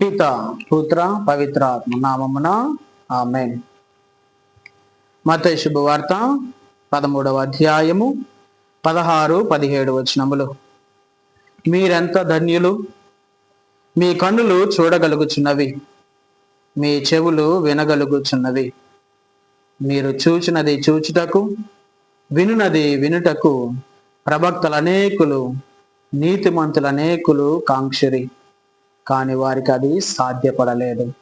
పిత పుత్ర పవిత్రాత్మ నామమున ఆమె మత శుభవార్త పదమూడవ అధ్యాయము పదహారు పదిహేడు వచనములు. మీరెంత ధన్యులు? మీ కన్నులు చూడగలుగుచున్నవి. మీ చెవులు వినగలుగుచున్నవి. మీరు చూచినది చూచుటకు వినునది వినుటకు ప్రవక్తలు అనేకులు నీతిమంతులు అనేకులు కాంక్షరి. కానీ వారికి అది సాధ్యపడలేదు.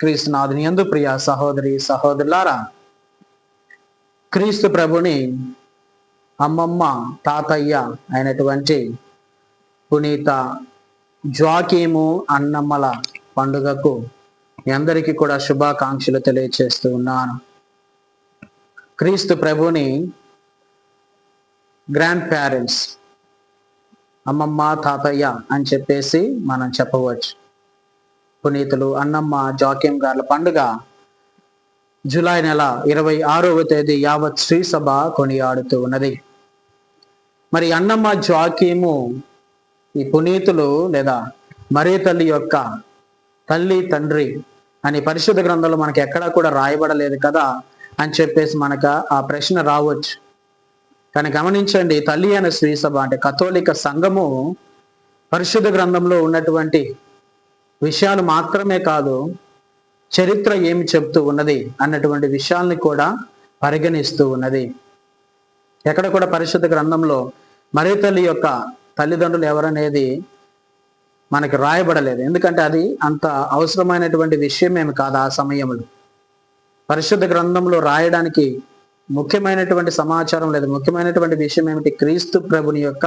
క్రీస్తునాథుని ఎందు ప్రియ సహోదరి సహోదరులారా క్రీస్తు ప్రభుని అమ్మమ్మ తాతయ్య అయినటువంటి పునీత జ్వాకీము అన్నమ్మల పండుగకు మీ అందరికీ కూడా శుభాకాంక్షలు తెలియచేస్తూ ఉన్నాను. క్రీస్తు ప్రభుని గ్రాండ్ పేరెంట్స్ అమ్మమ్మ తాతయ్య అని చెప్పేసి మనం చెప్పవచ్చు. పునీతులు అన్నమ్మ జాక్యం గార్ల పండుగ జూలై నెల ఇరవై ఆరవ తేదీ యావత్ శ్రీసభ కొనియాడుతూ ఉన్నది. మరి అన్నమ్మ జాకీము ఈ పునీతులు లేదా మరే తల్లి యొక్క తల్లి తండ్రి అని పరిశుద్ధ గ్రంథంలో మనకి ఎక్కడా కూడా రాయబడలేదు కదా అని చెప్పేసి మనకు ఆ ప్రశ్న రావచ్చు. కానీ గమనించండి తల్లి అనే శ్రీసభ అంటే కథోలిక సంఘము పరిశుద్ధ గ్రంథంలో ఉన్నటువంటి విషయాలు మాత్రమే కాదు చరిత్ర ఏమి చెప్తూ ఉన్నది అన్నటువంటి విషయాల్ని కూడా పరిగణిస్తూ ఉన్నది. ఎక్కడ కూడా పరిశుద్ధ గ్రంథంలో మరే తల్లి యొక్క తల్లిదండ్రులు ఎవరనేది మనకి రాయబడలేదు. ఎందుకంటే అది అంత అవసరమైనటువంటి విషయం ఏమి కాదు ఆ సమయంలో. పరిశుద్ధ గ్రంథంలో రాయడానికి ముఖ్యమైనటువంటి సమాచారం లేదు. ముఖ్యమైనటువంటి విషయం ఏమిటి? క్రీస్తు ప్రభుని యొక్క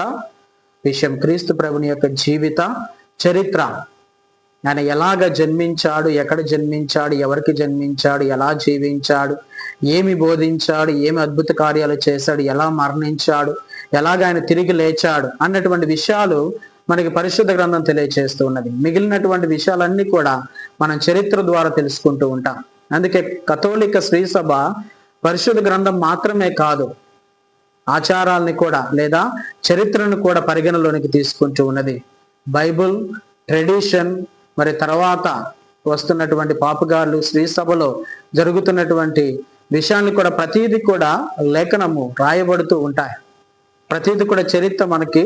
విషయం క్రీస్తు ప్రభుని యొక్క జీవిత చరిత్ర. ఆయన ఎలాగ జన్మించాడు ఎక్కడ జన్మించాడు ఎవరికి జన్మించాడు ఎలా జీవించాడు ఏమి బోధించాడు ఏమి అద్భుత కార్యాలు చేశాడు ఎలా మరణించాడు ఎలాగ ఆయన తిరిగి లేచాడు అన్నటువంటి విషయాలు మనకి పరిశుద్ధ గ్రంథం తెలియజేస్తూ ఉన్నది. మిగిలినటువంటి విషయాలన్నీ కూడా మనం చరిత్ర ద్వారా తెలుసుకుంటూ ఉంటాం. అందుకే కథోలిక శ్రీసభ పరిశుద్ధ గ్రంథం మాత్రమే కాదు ఆచారాల్ని కూడా లేదా చరిత్రను కూడా పరిగణలోనికి తీసుకుంటూ ఉన్నది. బైబుల్ ట్రెడిషన్ మరి తర్వాత వస్తున్నటువంటి పాపగాళ్ళు శ్రీ సభలో జరుగుతున్నటువంటి విషయాన్ని కూడా ప్రతీది కూడా లేఖనము రాయబడుతూ ఉంటాయి. ప్రతీది కూడా చరిత్ర మనకి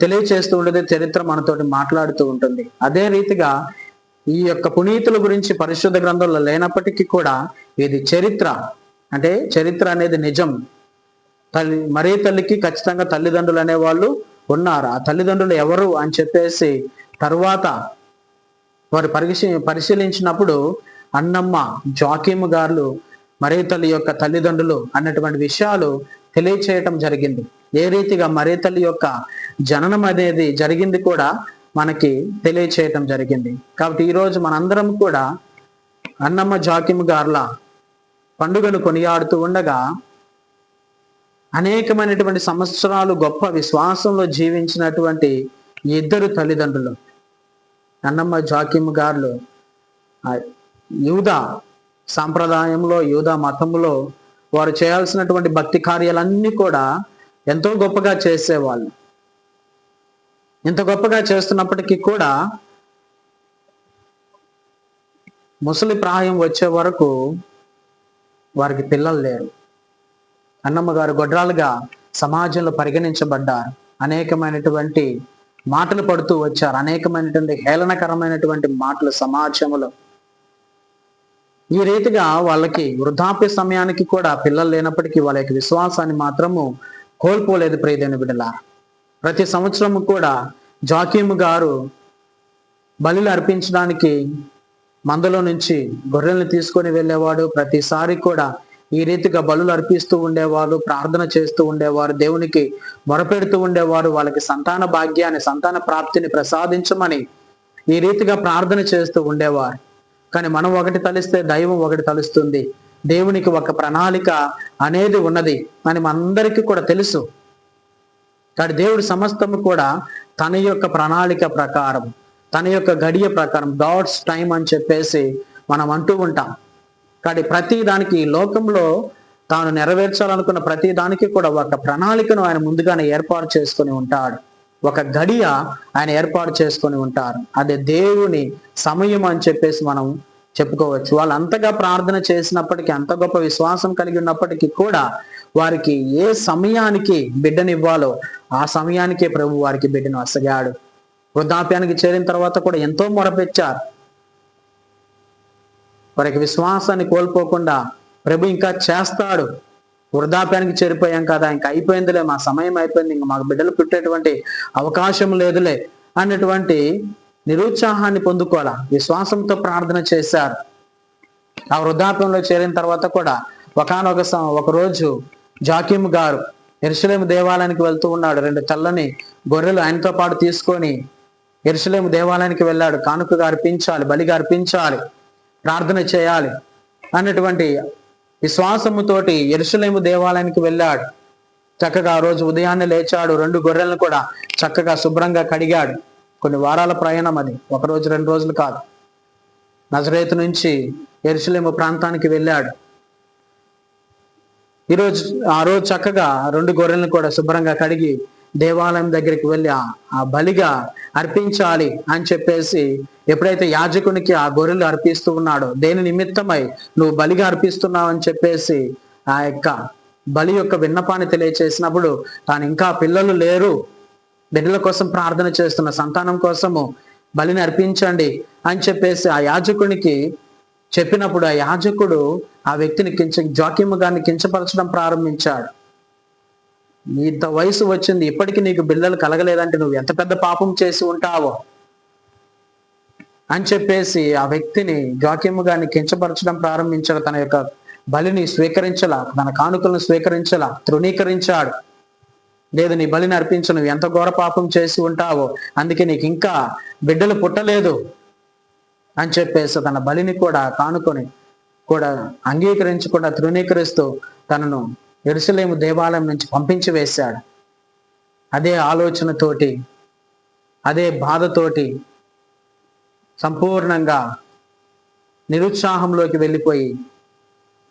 తెలియచేస్తూ ఉండదు చరిత్ర మనతోటి మాట్లాడుతూ ఉంటుంది. అదే రీతిగా ఈ యొక్క పునీతుల గురించి పరిశుద్ధ గ్రంథంలో లేనప్పటికీ కూడా ఇది చరిత్ర. అంటే చరిత్ర అనేది నిజం. తల్లి మరీ తల్లికి ఖచ్చితంగా తల్లిదండ్రులు అనేవాళ్ళు ఉన్నారు. ఆ తల్లిదండ్రులు ఎవరు అని చెప్పేసి తర్వాత వారు పరిశీ పరిశీలించినప్పుడు అన్నమ్మ జాకీము గారు మరీ తల్లి యొక్క తల్లిదండ్రులు అన్నటువంటి విషయాలు తెలియచేయటం జరిగింది. ఏ రీతిగా మరీ తల్లి యొక్క జననం అనేది జరిగింది కూడా మనకి తెలియచేయటం జరిగింది. కాబట్టి ఈరోజు మనందరం కూడా అన్నమ్మ జాకిమ్ గార్ల పండుగను కొనియాడుతూ ఉండగా అనేకమైనటువంటి సంవత్సరాలు గొప్ప విశ్వాసంలో జీవించినటువంటి ఇద్దరు తల్లిదండ్రులు అన్నమ్మ జాకిమ్ గారు యూదా సాంప్రదాయంలో యూదా మతంలో వారు చేయాల్సినటువంటి భక్తి కార్యాలన్నీ కూడా ఎంతో గొప్పగా చేసేవాళ్ళు. ఇంత గొప్పగా చేస్తున్నప్పటికీ కూడా ముసలి ప్రాయం వచ్చే వరకు వారికి పిల్లలు లేరు. అన్నమ్మ గారు గొడ్రాలుగా సమాజంలో పరిగణించబడ్డారు. అనేకమైనటువంటి మాటలు పడుతూ వచ్చారు. అనేకమైనటువంటి హేళనకరమైనటువంటి మాటలు సమాజంలో. ఈ రీతిగా వాళ్ళకి వృద్ధాప్య సమయానికి కూడా పిల్లలు లేనప్పటికీ వాళ్ళ యొక్క విశ్వాసాన్ని మాత్రము కోల్పోలేదు ప్రియదేని బిడ్డల ప్రతి సంవత్సరము కూడా జాకీము గారు బలులు అర్పించడానికి మందలో నుంచి గొర్రెల్ని తీసుకొని వెళ్ళేవాడు. ప్రతిసారి కూడా ఈ రీతిగా బలులు అర్పిస్తూ ఉండేవారు ప్రార్థన చేస్తూ ఉండేవారు దేవునికి మొరపెడుతూ ఉండేవారు. వాళ్ళకి సంతాన భాగ్యాన్ని సంతాన ప్రాప్తిని ప్రసాదించమని ఈ రీతిగా ప్రార్థన చేస్తూ ఉండేవారు. కానీ మనం ఒకటి తలిస్తే దైవం ఒకటి తలుస్తుంది. దేవునికి ఒక ప్రణాళిక అనేది ఉన్నది అని మనందరికీ కూడా తెలుసు. కానీ దేవుడి సమస్తము కూడా తన యొక్క ప్రణాళిక ప్రకారం. తన యొక్క గడియ ప్రకారం గాడ్స్ టైం అని చెప్పేసి మనం అంటూ ఉంటాం. కానీ ప్రతి దానికి లోకంలో తాను నెరవేర్చాలనుకున్న ప్రతి దానికి కూడా ఒక ప్రణాళికను ఆయన ముందుగానే ఏర్పాటు చేసుకుని ఉంటాడు. ఒక గడియ ఆయన ఏర్పాటు చేసుకుని ఉంటారు. అదే దేవుని సమయం అని చెప్పేసి మనం చెప్పుకోవచ్చు. వాళ్ళు అంతగా ప్రార్థన చేసినప్పటికీ అంత గొప్ప విశ్వాసం కలిగి ఉన్నప్పటికీ కూడా వారికి ఏ సమయానికి బిడ్డనివ్వాలో ఆ సమయానికే ప్రభు వారికి బిడ్డను అసగాడు. వృద్ధాప్యానికి చేరిన తర్వాత కూడా ఎంతో మొరపెచ్చారు వారికి విశ్వాసాన్ని కోల్పోకుండా ప్రభు ఇంకా చేస్తాడు. వృద్ధాప్యానికి చేరిపోయాం కదా ఇంకా అయిపోయిందిలే మా సమయం అయిపోయింది ఇంకా మాకు బిడ్డలు పుట్టేటువంటి అవకాశం లేదులే అన్నటువంటి నిరుత్సాహాన్ని పొందుకోవాలా. విశ్వాసంతో ప్రార్థన చేశారు. ఆ వృద్ధాప్యంలో చేరిన తర్వాత కూడా ఒకనొక ఒక రోజు జాకిమ్ గారు ఎరుసలేం దేవాలయానికి వెళ్తూ ఉన్నాడు. రెండు చల్లని గొర్రెలు ఆయనతో పాటు తీసుకొని ఎరుసలేము దేవాలయానికి వెళ్ళాడు. కానుకగా అర్పించాలి బలిగా అర్పించాలి ప్రార్థన చేయాలి అన్నటువంటి విశ్వాసముతోటి ఎరుసలేము దేవాలయానికి వెళ్ళాడు. చక్కగా ఆ రోజు ఉదయాన్నే లేచాడు. రెండు గొర్రెలను కూడా చక్కగా శుభ్రంగా కడిగాడు. కొన్ని వారాల ప్రయాణం అది. ఒక రోజు రెండు రోజులు కాదు. నజరేతు నుంచి ఎరుసలేము ప్రాంతానికి వెళ్ళాడు. ఈరోజు ఆ రోజు చక్కగా రెండు గొర్రెలను కూడా శుభ్రంగా కడిగి దేవాలయం దగ్గరికి వెళ్ళి ఆ- బలిగా అర్పించాలి అని చెప్పేసి ఎప్పుడైతే యాజకునికి ఆ గొర్రెలు అర్పిస్తూ ఉన్నాడో దేని నిమిత్తమై నువ్వు బలిగా అర్పిస్తున్నావు అని చెప్పేసి ఆ యొక్క బలి యొక్క విన్నపాన్ని తెలియచేసినప్పుడు తాను ఇంకా పిల్లలు లేరు. బిడ్డల కోసం ప్రార్థన చేస్తున్న సంతానం కోసము బలిని అర్పించండి అని చెప్పేసి ఆ యాజకునికి చెప్పినప్పుడు ఆ యాజకుడు ఆ వ్యక్తిని కించ జాకిము గారిని కించపరచడం ప్రారంభించాడు. ఇంత వయసు వచ్చింది ఇప్పటికీ నీకు బిడ్డలు కలగలేదంటే నువ్వు ఎంత పెద్ద పాపం చేసి ఉంటావో? అని చెప్పేసి ఆ వ్యక్తిని జాకిము గారిని కించపరచడం ప్రారంభించాడు. తన యొక్క బలిని స్వీకరించలా తన కానుకలను స్వీకరించలా తృణీకరించాడు. లేదు నీ బలిని అర్పించు నువ్వు ఎంత ఘోర పాపం చేసి ఉంటావో? అందుకే నీకు ఇంకా బిడ్డలు పుట్టలేదు అని చెప్పేసి తన బలిని కూడా కానుకొని కూడా అంగీకరించకుండా తృణీకరిస్తూ తనను ఎరుసలేము దేవాలయం నుంచి పంపించి వేశాడు. అదే ఆలోచనతోటి అదే బాధతోటి సంపూర్ణంగా నిరుత్సాహంలోకి వెళ్ళిపోయి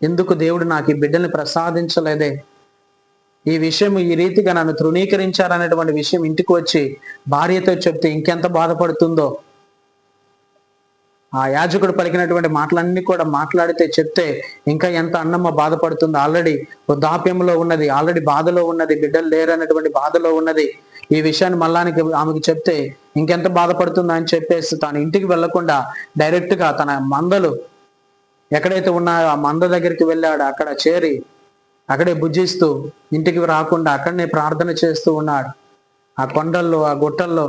ఎందుకు దేవుడు నాకు ఈ బిడ్డని ప్రసాదించలేదే? ఈ విషయం ఈ రీతిగా నన్ను తృణీకరించారనేటువంటి విషయం ఇంటికి వచ్చి భార్యతో చెప్తే ఇంకెంత బాధపడుతుందో? ఆ యాజకుడు పలికినటువంటి మాటలన్నీ కూడా మాట్లాడితే చెప్తే ఇంకా ఎంత అన్నమ్మ బాధపడుతుందో. ఆల్రెడీ వృద్ధాప్యంలో ఉన్నది ఆల్రెడీ బాధలో ఉన్నది బిడ్డలు లేరన్నటువంటి బాధలో ఉన్నది. ఈ విషయాన్ని మల్లానికి ఆమెకు చెప్తే ఇంకెంత బాధపడుతుందో అని చెప్పేసి తాను ఇంటికి వెళ్ళకుండా డైరెక్ట్గా తన మందలు ఎక్కడైతే ఉన్నాయో ఆ మంద దగ్గరికి వెళ్ళాడు. అక్కడ చేరి అక్కడే భుజిస్తూ ఇంటికి రాకుండా అక్కడనే ప్రార్థన చేస్తూ ఉన్నాడు. ఆ కొండల్లో ఆ గుట్టల్లో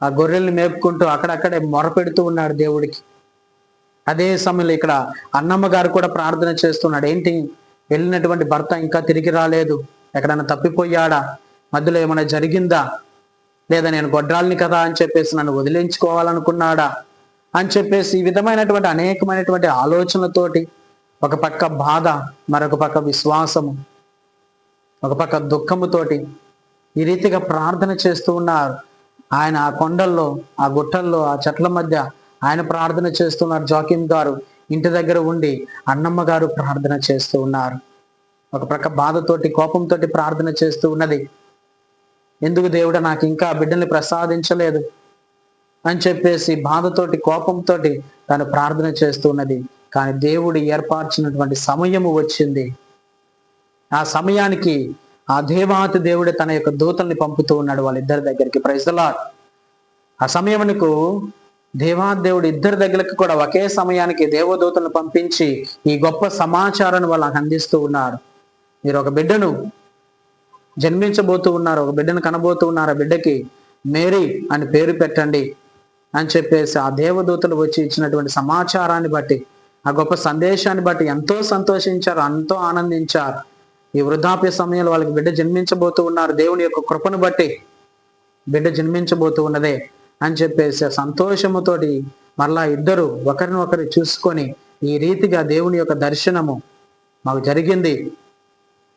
ఆ గొర్రెల్ని మేపుకుంటూ అక్కడక్కడే మొరపెడుతూ ఉన్నాడు దేవుడికి. అదే సమయంలో ఇక్కడ అన్నమ్మ గారు కూడా ప్రార్థన చేస్తున్నాడు. ఏంటి? వెళ్ళినటువంటి భర్త ఇంకా తిరిగి రాలేదు. ఎక్కడైనా తప్పిపోయాడా? మధ్యలో ఏమైనా జరిగిందా? లేదా నేను గొడ్రాల్ని కదా అని చెప్పేసి నన్ను వదిలించుకోవాలనుకున్నాడా? అని చెప్పేసి ఈ విధమైనటువంటి అనేకమైనటువంటి ఆలోచనలతోటి ఒక పక్క బాధ మరొక పక్క విశ్వాసము ఒక పక్క దుఃఖముతోటి ఈ రీతిగా ప్రార్థన చేస్తూ ఉన్నారు. ఆయన ఆ కొండల్లో ఆ గుట్టల్లో ఆ చెట్ల మధ్య ఆయన ప్రార్థన చేస్తున్నారు. జాకిం గారు ఇంటి దగ్గర ఉండి అన్నమ్మ గారు ప్రార్థన చేస్తూ ఉన్నారు. ఒక ప్రక్క బాధతోటి కోపంతో ప్రార్థన చేస్తూ ఉన్నది. ఎందుకు దేవుడు నాకు ఇంకా బిడ్డల్ని ప్రసాదించలేదు అని చెప్పేసి బాధతోటి కోపంతోటి తను ప్రార్థన చేస్తూ ఉన్నది. కానీ దేవుడు ఏర్పరిచినటువంటి సమయము వచ్చింది. ఆ సమయానికి ఆ దేవాతి దేవుడు తన యొక్క దూతల్ని పంపుతూ ఉన్నాడు వాళ్ళిద్దరి దగ్గరికి. ప్రైజలా ఆ సమయమునకు దేవాదేవుడు ఇద్దరి దగ్గరికి కూడా ఒకే సమయానికి దేవదూతలను పంపించి ఈ గొప్ప సమాచారాన్ని వాళ్ళకి అందిస్తూ ఉన్నారు. మీరు ఒక బిడ్డను జన్మించబోతూ ఉన్నారు ఒక బిడ్డను కనబోతూ ఉన్నారు ఆ బిడ్డకి మేరీ అని పేరు పెట్టండి అని చెప్పేసి ఆ దేవదూతలు వచ్చి ఇచ్చినటువంటి సమాచారాన్ని బట్టి ఆ గొప్ప సందేశాన్ని బట్టి ఎంతో సంతోషించారు ఎంతో ఆనందించారు. ఈ వృద్ధాప్య సమయంలో వాళ్ళకి బిడ్డ జన్మించబోతూ ఉన్నారు. దేవుని యొక్క కృపను బట్టి బిడ్డ జన్మించబోతూ ఉన్నదే. అని చెప్పేసి ఆ సంతోషముతోటి మరలా ఇద్దరు ఒకరిని ఒకరు చూసుకొని ఈ రీతిగా దేవుని యొక్క దర్శనము మాకు జరిగింది.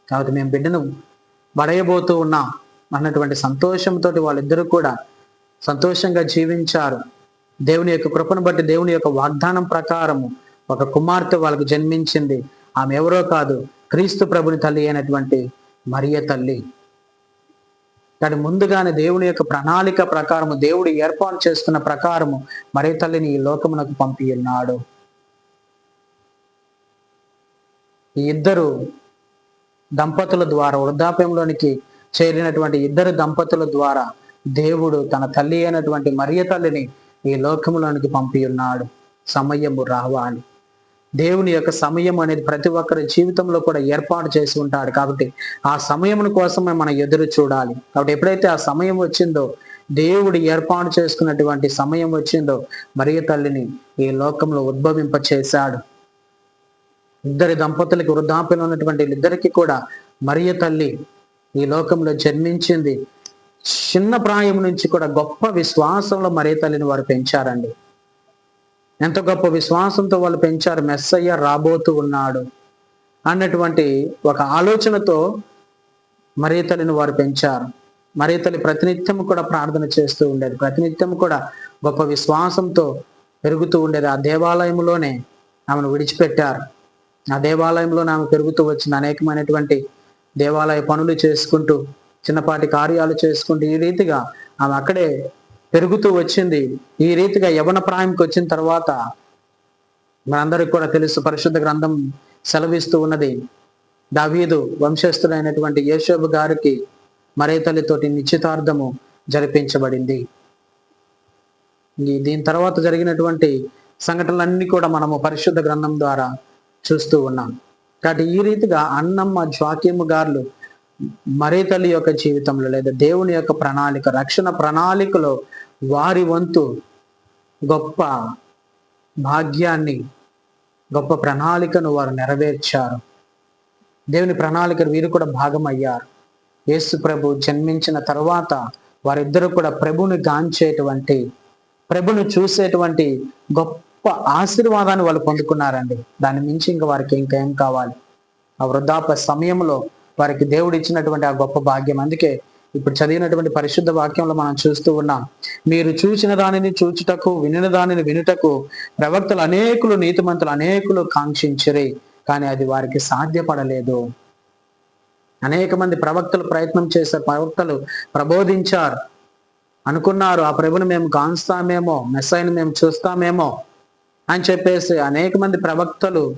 కాబట్టి మేము బిడ్డను పడయబోతూ ఉన్నాం అన్నటువంటి సంతోషంతో వాళ్ళిద్దరూ కూడా సంతోషంగా జీవించారు. దేవుని యొక్క కృపను బట్టి దేవుని యొక్క వాగ్దానం ప్రకారము ఒక కుమార్తె వాళ్ళకు జన్మించింది. ఆమె ఎవరో కాదు క్రీస్తు ప్రభుని తల్లి అయినటువంటి మరియ తల్లి. దాని ముందుగానే దేవుని యొక్క ప్రణాళిక ప్రకారము దేవుడు ఏర్పాటు చేసుకున్న ప్రకారము మరే తల్లిని ఈ లోకమునకు పంపి ఉన్నాడు ఈ ఇద్దరు దంపతుల ద్వారా వృద్ధాప్యంలోనికి చేరినటువంటి ఇద్దరు దంపతుల ద్వారా దేవుడు తన తల్లి అయినటువంటి మరియ తల్లిని ఈ లోకములోనికి పంపి ఉన్నాడు సమయము రావాలి. దేవుని యొక్క సమయం అనేది ప్రతి ఒక్కరి జీవితంలో కూడా ఏర్పాటు చేసి ఉంటాడు. కాబట్టి ఆ సమయం కోసమే మనం ఎదురు చూడాలి. కాబట్టి ఎప్పుడైతే ఆ సమయం వచ్చిందో దేవుడు ఏర్పాటు చేసుకున్నటువంటి సమయం వచ్చిందో మరియ తల్లిని ఈ లోకంలో ఉద్భవింప చేశాడు ఇద్దరి దంపతులకి వృద్ధాప్యంలో ఉన్నటువంటి ఇద్దరికి కూడా మరియ తల్లి ఈ లోకంలో జన్మించింది. చిన్న ప్రాయం నుంచి కూడా గొప్ప విశ్వాసంలో మరియ తల్లిని వారు పెంచారండి. ఎంత గొప్ప విశ్వాసంతో వాళ్ళు పెంచారు. మెస్సయ్య రాబోతూ ఉన్నాడు అన్నటువంటి ఒక ఆలోచనతో మరీతలిని వారు పెంచారు. మరీతలి ప్రతినిత్యం కూడా ప్రార్థన చేస్తూ ఉండేది. ప్రతినిత్యం కూడా గొప్ప విశ్వాసంతో పెరుగుతూ ఉండేది. ఆ దేవాలయంలోనే ఆమెను విడిచిపెట్టారు. ఆ దేవాలయంలో ఆమె పెరుగుతూ వచ్చిన అనేకమైనటువంటి దేవాలయ పనులు చేసుకుంటూ చిన్నపాటి కార్యాలు చేసుకుంటూ ఈ రీతిగా ఆమె అక్కడే పెరుగుతూ వచ్చింది. ఈ రీతిగా యవన ప్రాయంకి వచ్చిన తర్వాత మనందరికి కూడా తెలుసు పరిశుద్ధ గ్రంథం సెలవిస్తూ ఉన్నది. దావీదు వంశస్థుడైనటువంటి యేషోబు గారికి మరే తల్లితోటి నిశ్చితార్థము జరిపించబడింది. ఈ దీని తర్వాత జరిగినటువంటి సంఘటనలన్నీ కూడా మనము పరిశుద్ధ గ్రంథం ద్వారా చూస్తూ ఉన్నాం. కాబట్టి ఈ రీతిగా అన్నమ్మ జ్వాక్యము గారులు మరే తల్లి యొక్క జీవితంలో లేదా దేవుని యొక్క ప్రణాళిక రక్షణ ప్రణాళికలో వారి వంతు గొప్ప భాగ్యాన్ని గొప్ప ప్రణాళికను వారు నెరవేర్చారు. దేవుని ప్రణాళికను వీరు కూడా భాగమయ్యారు యేసు ప్రభు జన్మించిన తర్వాత వారిద్దరూ కూడా ప్రభుని గాంచేటువంటి ప్రభుని చూసేటువంటి గొప్ప ఆశీర్వాదాన్ని వాళ్ళు పొందుకున్నారండి. దాని మించి ఇంకా వారికి ఇంకేం కావాలి? ఆ వృద్ధాప సమయంలో వారికి దేవుడు ఇచ్చినటువంటి ఆ గొప్ప భాగ్యం. అందుకే ఇప్పుడు చదివినటువంటి పరిశుద్ధ వాక్యంలో మనం చూస్తూ ఉన్నాం. మీరు చూసిన దానిని చూచుటకు వినిన దానిని వినుటకు ప్రవక్తలు అనేకులు నీతిమంతులు అనేకులు కాంక్షించరి కానీ అది వారికి సాధ్యపడలేదు. అనేక మంది ప్రవక్తలు ప్రయత్నం చేశారు ప్రవక్తలు ప్రబోధించారు. అనుకున్నారు ఆ ప్రభుని మేము కాంస్తామేమో మెస్సైని మేము చూస్తామేమో అని చెప్పేసి అనేక మంది ప్రవక్తలు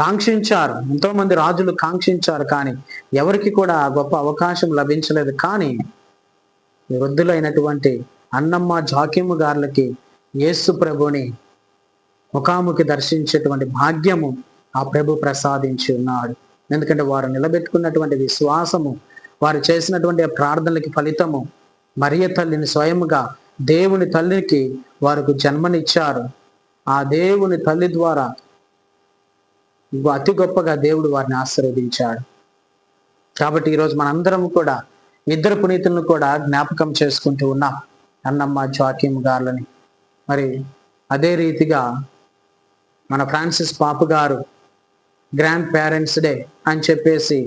కాంక్షించారు. ఎంతో మంది రాజులు కాంక్షించారు కానీ ఎవరికి కూడా గొప్ప అవకాశం లభించలేదు. కానీ వృద్ధులైనటువంటి అన్నమ్మ జాకిము గారులకి యేసు ప్రభుని ముఖాముఖి దర్శించేటువంటి భాగ్యము ఆ ప్రభు ప్రసాదించి ఉన్నాడు. ఎందుకంటే వారు నిలబెట్టుకున్నటువంటి విశ్వాసము వారు చేసినటువంటి ప్రార్థనలకి ఫలితము మరియ తల్లిని స్వయముగా దేవుని తల్లికి వారికి జన్మనిచ్చారు. ఆ దేవుని తల్లి ద్వారా అతి గొప్పగా దేవుడు వారిని ఆశీర్వదించాడు. కాబట్టి ఈరోజు మనందరం కూడా ఇద్దరు పునీతులను కూడా జ్ఞాపకం చేసుకుంటూ ఉన్నాం. అన్నమ్మ జాకిమ్ గారులని. మరి అదే రీతిగా మన ఫ్రాన్సిస్ పాప గారు గ్రాండ్ పేరెంట్స్ డే అని చెప్పేసి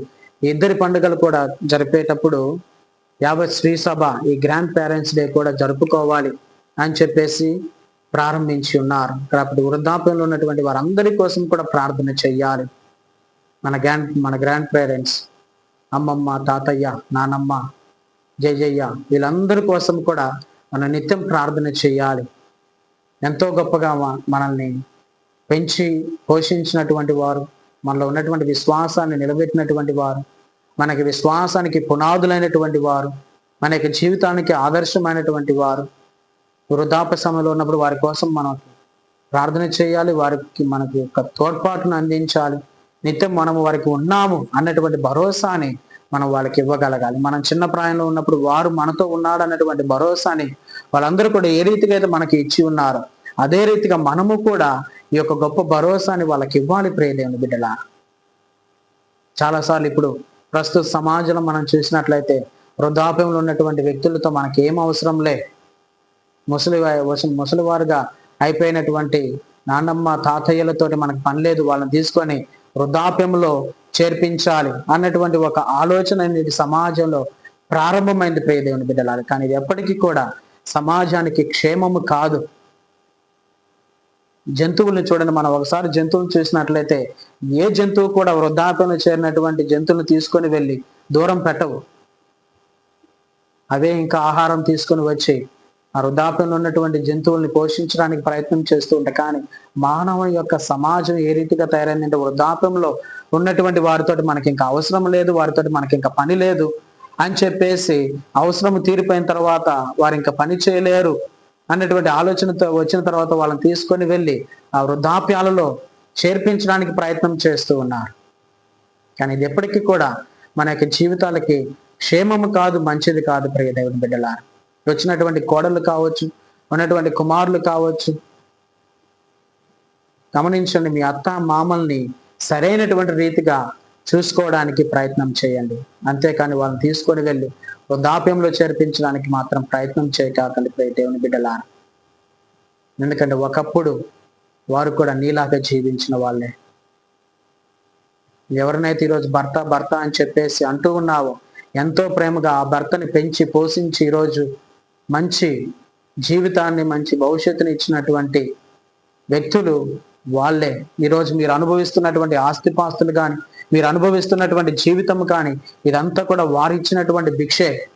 ఇద్దరి పండుగలు కూడా జరిపేటప్పుడు యావత్ శ్రీ సభ ఈ గ్రాండ్ పేరెంట్స్ డే కూడా జరుపుకోవాలి అని చెప్పేసి ప్రారంభించి ఉన్నారు. కాబట్టి వృద్ధాప్యంలో ఉన్నటువంటి వారందరి కోసం కూడా ప్రార్థన చెయ్యాలి మన గ్రాండ్ మన గ్రాండ్ పేరెంట్స్ అమ్మమ్మ తాతయ్య నానమ్మ జయజయ్య వీళ్ళందరి కోసం కూడా మనం నిత్యం ప్రార్థన చేయాలి. ఎంతో గొప్పగా మనల్ని పెంచి పోషించినటువంటి వారు మనలో ఉన్నటువంటి విశ్వాసాన్ని నిలబెట్టినటువంటి వారు మనకి విశ్వాసానికి పునాదులైనటువంటి వారు మన యొక్క జీవితానికి ఆదర్శమైనటువంటి వారు వృద్ధాప్య సమయంలో ఉన్నప్పుడు వారి కోసం మనం ప్రార్థన చేయాలి వారికి మనకి యొక్క తోడ్పాటును అందించాలి. నిత్యం మనము వారికి ఉన్నాము అన్నటువంటి భరోసాని మనం వాళ్ళకి ఇవ్వగలగాలి. మనం చిన్న ప్రాయంలో ఉన్నప్పుడు వారు మనతో ఉన్నాడు అన్నటువంటి భరోసాని వాళ్ళందరూ కూడా ఏ రీతిగా అయితే మనకి ఇచ్చి ఉన్నారు అదే రీతిగా మనము కూడా ఈ యొక్క గొప్ప భరోసాని వాళ్ళకి ఇవ్వాలి ప్రియదేవుని బిడ్డలా చాలాసార్లు ఇప్పుడు ప్రస్తుత సమాజంలో మనం చూసినట్లయితే వృద్ధాప్యంలో ఉన్నటువంటి వ్యక్తులతో మనకి ఏం అవసరం లే. ముసలి ముసలివారుగా అయిపోయినటువంటి నాన్నమ్మ తాతయ్యలతోటి మనకు పని లేదు. వాళ్ళని తీసుకొని వృద్ధాప్యంలో చేర్పించాలి అన్నటువంటి ఒక ఆలోచన అనేది సమాజంలో ప్రారంభమైంది ప్రియదేవుని బిడ్డలారు. కానీ ఇది ఎప్పటికీ కూడా సమాజానికి క్షేమము కాదు. జంతువుల్ని చూడండి. మనం ఒకసారి జంతువులు చూసినట్లయితే ఏ జంతువు కూడా వృద్ధాప్యంలో చేరినటువంటి జంతువులను తీసుకొని వెళ్ళి దూరం పెట్టవు. అవే ఇంకా ఆహారం తీసుకొని వచ్చి ఆ వృద్ధాప్యంలో ఉన్నటువంటి జంతువుల్ని పోషించడానికి ప్రయత్నం చేస్తూ ఉంటాయి కానీ మానవ యొక్క సమాజం ఏ రీతిగా తయారైందంటే వృద్ధాప్యంలో ఉన్నటువంటి వారితో మనకి ఇంకా అవసరం లేదు వారితో మనకి ఇంకా పని లేదు అని చెప్పేసి అవసరం తీరిపోయిన తర్వాత వారు ఇంకా పని చేయలేరు అన్నటువంటి ఆలోచనతో వచ్చిన తర్వాత వాళ్ళని తీసుకొని వెళ్ళి ఆ వృద్ధాప్యాలలో చేర్పించడానికి ప్రయత్నం చేస్తూ ఉన్నారు. కానీ ఇది ఎప్పటికీ కూడా మన యొక్క జీవితాలకి క్షేమము కాదు మంచిది కాదు ప్రియ దేవుని బిడ్డలారు. వచ్చినటువంటి కోడలు కావచ్చు ఉన్నటువంటి కుమారులు కావచ్చు. గమనించండి మీ అత్త మామల్ని సరైనటువంటి రీతిగా చూసుకోవడానికి ప్రయత్నం చేయండి. అంతేకాని వాళ్ళని తీసుకొని వెళ్ళి వృద్ధాప్యంలో చేర్పించడానికి మాత్రం ప్రయత్నం చేయకాకండి దేవుని బిడ్డలా. ఎందుకంటే ఒకప్పుడు వారు కూడా నీలాగా జీవించిన వాళ్ళే. ఎవరినైతే ఈరోజు భర్త భర్త అని చెప్పేసి అంటూ ఉన్నావో ఎంతో ప్రేమగా ఆ భర్తని పెంచి పోషించి ఈరోజు మంచి జీవితాన్ని మంచి భవిష్యత్తుని ఇచ్చినటువంటి వ్యక్తులు వాళ్ళే. ఈరోజు మీరు అనుభవిస్తున్నటువంటి ఆస్తిపాస్తులు కానీ మీరు అనుభవిస్తున్నటువంటి జీవితం కానీ ఇదంతా కూడా వారు ఇచ్చినటువంటి భిక్షే.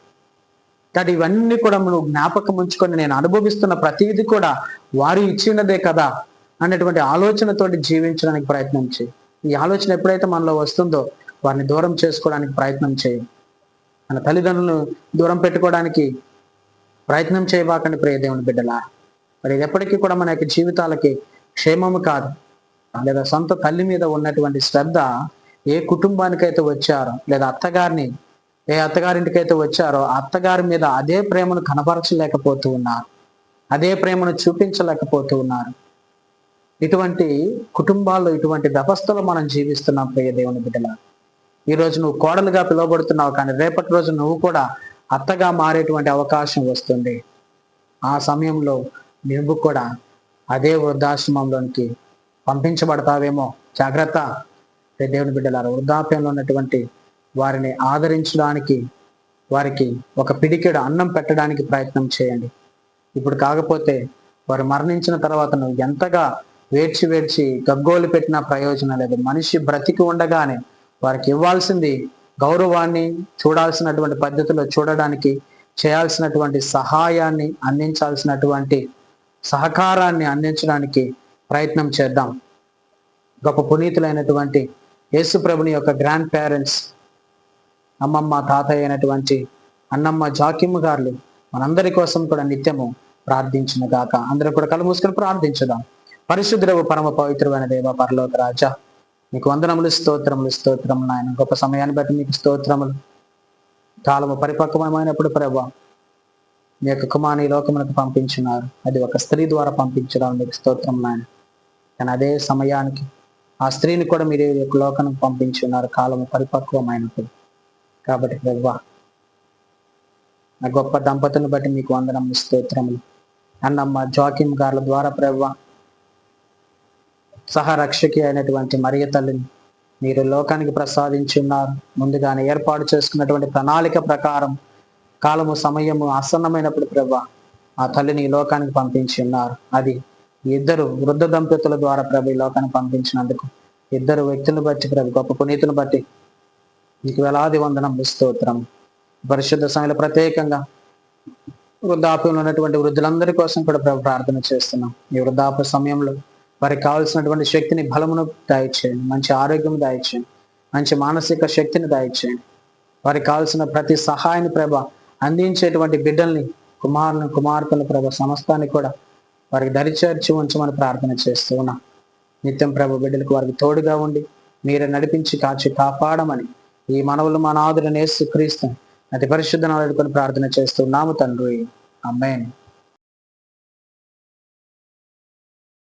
కాబట్టి ఇవన్నీ కూడా నువ్వు జ్ఞాపకం ఉంచుకొని నేను అనుభవిస్తున్న ప్రతిదీ కూడా వారు ఇచ్చినదే కదా అనేటువంటి ఆలోచనతోటి జీవించడానికి ప్రయత్నం చేయి. ఈ ఆలోచన ఎప్పుడైతే మనలో వస్తుందో వారిని దూరం చేసుకోవడానికి ప్రయత్నం చేయి. మన తల్లిదండ్రులను దూరం పెట్టుకోవడానికి ప్రయత్నం చేయబాకండి ప్రియదేవుని బిడ్డలా. మరి ఇది ఎప్పటికీ కూడా మన యొక్క జీవితాలకి క్షేమము కాదు. లేదా సొంత తల్లి మీద ఉన్నటువంటి శ్రద్ధ ఏ కుటుంబానికైతే వచ్చారో లేదా అత్తగారిని ఏ అత్తగారింటికైతే వచ్చారో అత్తగారి మీద అదే ప్రేమను కనపరచలేకపోతూ ఉన్నారు. అదే ప్రేమను చూపించలేకపోతూ ఉన్నారు. ఇటువంటి కుటుంబాల్లో ఇటువంటి వ్యవస్థలో మనం జీవిస్తున్నాం ప్రియ దేవుని బిడ్డల. ఈ రోజు నువ్వు కోడలుగా పిలువబడుతున్నావు కానీ రేపటి రోజు నువ్వు కూడా అత్తగా మారేటువంటి అవకాశం వస్తుంది. ఆ సమయంలో నువ్వు కూడా అదే వృద్ధాశ్రమంలోనికి పంపించబడతావేమో. జాగ్రత్త. దేవుని బిడ్డలారా వృద్ధాప్యంలో ఉన్నటువంటి వారిని ఆదరించడానికి వారికి ఒక పిడికెడు అన్నం పెట్టడానికి ప్రయత్నం చేయండి. ఇప్పుడు కాకపోతే వారు మరణించిన తర్వాత నువ్వు ఎంతగా వేడ్చి వేడ్చి గగ్గోలు పెట్టినా ప్రయోజనం లేదు. మనిషి బ్రతికి ఉండగానే వారికి ఇవ్వాల్సింది గౌరవాన్ని చూడాల్సినటువంటి పద్ధతిలో చూడడానికి చేయాల్సినటువంటి సహాయాన్ని అందించాల్సినటువంటి సహకారాన్ని అందించడానికి ప్రయత్నం చేద్దాం. గొప్ప పునీతులైనటువంటి యేసుప్రభుని యొక్క గ్రాండ్ పేరెంట్స్ అమ్మమ్మ తాతయ్య అయినటువంటి అన్నమ్మ జాకిమ్మ గారులు మనందరి కోసం కూడా నిత్యము ప్రార్థించిన గాక. అందరూ కూడా కళ్ళు మూసుకొని ప్రార్థించుదాం. పరిశుద్ధుడవు పరమ పవిత్రమైన దేవ పరలోక రాజా నీకు వందనములు స్తోత్రములు స్తోత్రములు నాయన. గొప్ప సమయాన్ని బట్టి నీకు స్తోత్రములు. కాలము పరిపక్వమైనప్పుడు ప్రభా నీ యొక్క కుమాని లోకములకు పంపించున్నారు అది ఒక స్త్రీ ద్వారా పంపించడం నీకు స్తోత్రం నాయన. కానీ అదే సమయానికి ఆ స్త్రీని కూడా మీరు ఒక యొక్క లోకానికి పంపించున్నారు కాలము పరిపక్వమైనప్పుడు. కాబట్టి ప్రభా నా గొప్ప దంపతులను బట్టి మీకు వందనములు స్తోత్రములు. అన్నమ్మ జాకిమ్ గారుల ద్వారా ప్రభా సహరక్షకి అయినటువంటి మరియ తల్లిని మీరు లోకానికి ప్రసాదించి ఉన్నారు ముందుగానే ఏర్పాటు చేసుకున్నటువంటి ప్రణాళిక ప్రకారం కాలము సమయము ఆసన్నమైనప్పుడు ప్రభా ఆ తల్లిని ఈ లోకానికి పంపించి ఉన్నారు అది ఇద్దరు వృద్ధ దంపతుల ద్వారా ప్రభు ఈ లోకానికి పంపించినందుకు ఇద్దరు వ్యక్తులను బట్టి ప్రభు గొప్ప పునీతుని బట్టి మీకు వేలాది వందనం స్తోత్రం పరిశుద్ధ సమయంలో ప్రత్యేకంగా వృద్ధాప్యంలో ఉన్నటువంటి వృద్ధులందరి కోసం కూడా ప్రభు ప్రార్థన చేస్తున్నాం. ఈ వృద్ధాప్య సమయంలో వారికి కావాల్సినటువంటి శక్తిని బలమును దాయిచ్చేయండి మంచి ఆరోగ్యం దాయిచ్చేయండి మంచి మానసిక శక్తిని దాయిచ్చేయండి. వారికి కావాల్సిన ప్రతి సహాయాన్ని ప్రభ అందించేటువంటి బిడ్డల్ని కుమారుని కుమార్తెల ప్రభ సమస్తాన్ని కూడా వారికి దరిచేర్చి ఉంచమని ప్రార్థన చేస్తూ ఉన్నాం. నిత్యం ప్రభు బిడ్డలకు వారికి తోడుగా ఉండి మీరే నడిపించి కాచి కాపాడమని ఈ మనవులు మా నాదుడు నేసు క్రీస్తు అతి పరిశుద్ధ నాడుకొని ప్రార్థన చేస్తున్నాము తండ్రి. అమ్మాయిని